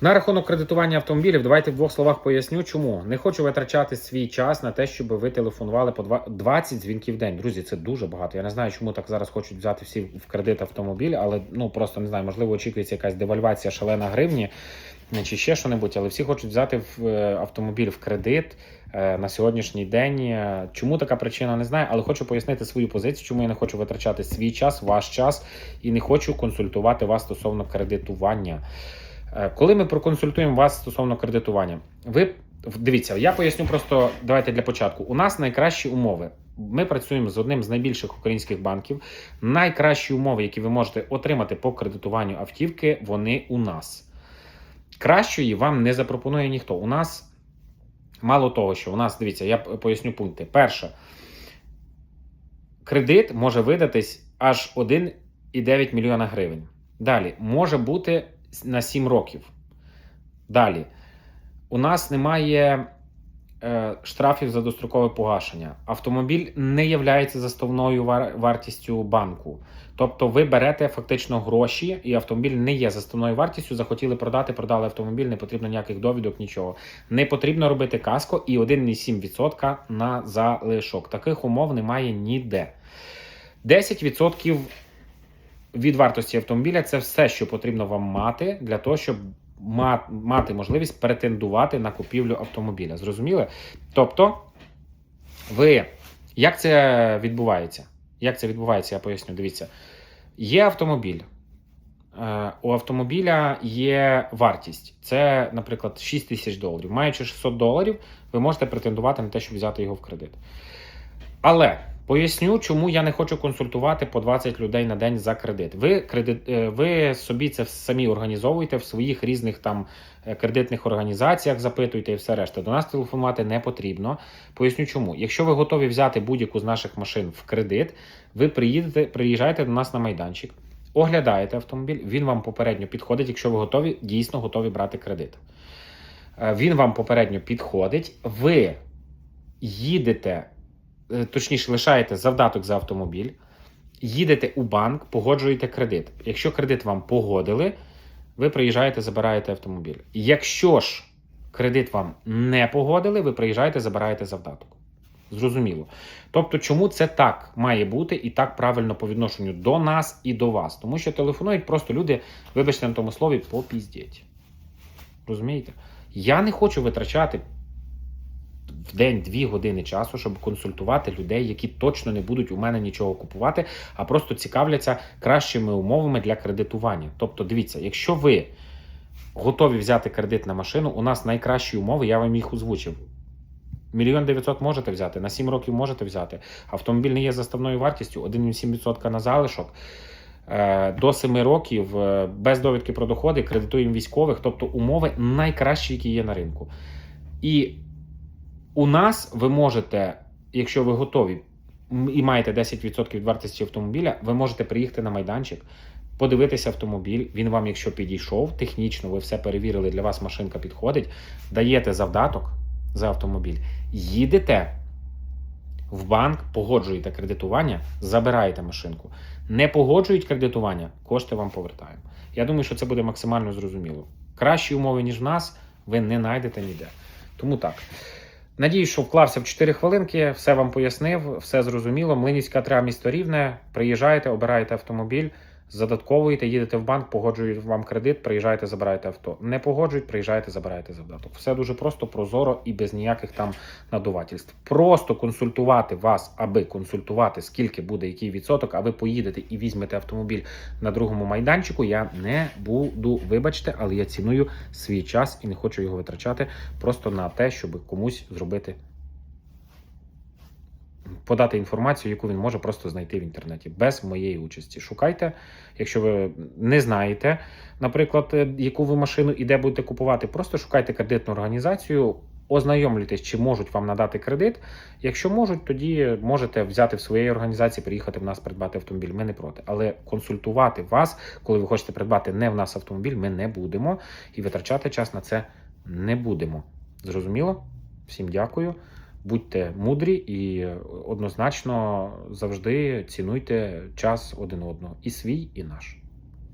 На рахунок кредитування автомобілів, давайте в двох словах поясню, чому не хочу витрачати свій час на те, щоб ви телефонували по 20 дзвінків в день. Друзі, це дуже багато. Я не знаю, чому так зараз хочуть взяти всі в кредит автомобіль, але ну просто не знаю, можливо, очікується якась девальвація шалена гривні е, чи ще що-небудь, але всі хочуть взяти в е, автомобіль в кредит е, на сьогоднішній день. Чому така причина, не знаю, але хочу пояснити свою позицію, чому я не хочу витрачати свій час, ваш час і не хочу консультувати вас стосовно кредитування. Е, Коли ми проконсультуємо вас стосовно кредитування, ви дивіться, я поясню просто давайте для початку. У нас найкращі умови. Ми працюємо з одним з найбільших українських банків. Найкращі умови, які ви можете отримати по кредитуванню автівки, вони у нас. Кращої вам не запропонує ніхто. У нас мало того, що у нас, дивіться, я поясню пункти. Перше, кредит може видатись аж 1,9 мільйона гривень. Далі може бути на 7 років. Далі. У нас немає е, штрафів за дострокове погашення. Автомобіль не є заставною вар- вартістю банку. Тобто ви берете фактично гроші, і автомобіль не є заставною вартістю. Захотіли продати, продали автомобіль, не потрібно ніяких довідок, нічого. Не потрібно робити каско і 1,7% на залишок. Таких умов немає ніде. 10% від вартості автомобіля це все, що потрібно вам мати для того, щоб мати можливість претендувати на купівлю автомобіля. Зрозуміли? Тобто, ви як це відбувається? Як це відбувається, я поясню. Дивіться, є автомобіль. Е, У автомобіля є вартість. Це, наприклад, 6 тисяч доларів. Маючи 600 доларів, ви можете претендувати на те, щоб взяти його в кредит. Але поясню, чому я не хочу консультувати по 20 людей на день за кредит. Ви кредит, е, ви собі це самі організовуєте в своїх різних там е, кредитних організаціях, запитуйте і все решта. До нас телефонувати не потрібно. Поясню, чому. Якщо ви готові взяти будь-яку з наших машин в кредит, ви приїдете, приїжджаєте до нас на майданчик. Оглядаєте автомобіль, він вам попередньо підходить, якщо ви готові, дійсно готові брати кредит. Е, Він вам попередньо підходить, ви їдете точніше, лишаєте завдаток за автомобіль, їдете у банк, погоджуєте кредит. Якщо кредит вам погодили, ви приїжджаєте, забираєте автомобіль. Якщо ж кредит вам не погодили, ви приїжджаєте, забираєте завдаток. Зрозуміло. Тобто, чому це так має бути і так правильно по відношенню до нас і до вас? Тому що телефонують просто люди, вибачте на тому слові, попіздіть. Розумієте? Я не хочу витрачати в день дві години часу, щоб консультувати людей, які точно не будуть у мене нічого купувати, а просто цікавляться кращими умовами для кредитування. Тобто, дивіться, якщо ви готові взяти кредит на машину, у нас найкращі умови, я вам їх озвучив. Мільйон дев'ятсот можете взяти, на 7 років можете взяти. Автомобіль не є заставною вартістю, 1,7% на залишок. Е, До 7 років е, без довідки про доходи кредитуємо військових, тобто умови найкращі, які є на ринку. І у нас ви можете, якщо ви готові і маєте 10% вартості автомобіля, ви можете приїхати на майданчик, подивитися автомобіль. Він вам, якщо підійшов, технічно ви все перевірили, для вас машинка підходить, даєте завдаток за автомобіль, їдете в банк, погоджуєте кредитування, забираєте машинку. Не погоджують кредитування, кошти вам повертаємо. Я думаю, що це буде максимально зрозуміло. Кращі умови, ніж в нас, ви не знайдете ніде. Тому так. Надіюсь, що вклався в 4 хвилинки, все вам пояснив, все зрозуміло. Млинівська тря місто рівне. Приїжджаєте, обираєте автомобіль, задатковуєте, їдете в банк, погоджують вам кредит, приїжджаєте, забираєте авто. Не погоджують, приїжджаєте, забираєте завдаток. Все дуже просто, прозоро і без ніяких там надувательств. Просто консультувати вас, аби консультувати, скільки буде який відсоток, а ви поїдете і візьмете автомобіль на другому майданчику. Я не буду. Вибачте, але я ціную свій час і не хочу його витрачати просто на те, щоб комусь зробити. Подати інформацію, яку він може просто знайти в інтернеті без моєї участі. Шукайте, якщо ви не знаєте, наприклад, е, яку ви машину і де будете купувати, просто шукайте кредитну організацію, ознайомлюйтесь, чи можуть вам надати кредит. Якщо можуть, тоді можете взяти в своєї організації, приїхати в нас придбати автомобіль. Ми не проти. Але консультувати вас, коли ви хочете придбати не в нас автомобіль, ми не будемо і витрачати час на це не будемо. Зрозуміло? Всім дякую. Будьте мудрі і однозначно завжди цінуйте час один одного і свій, і наш.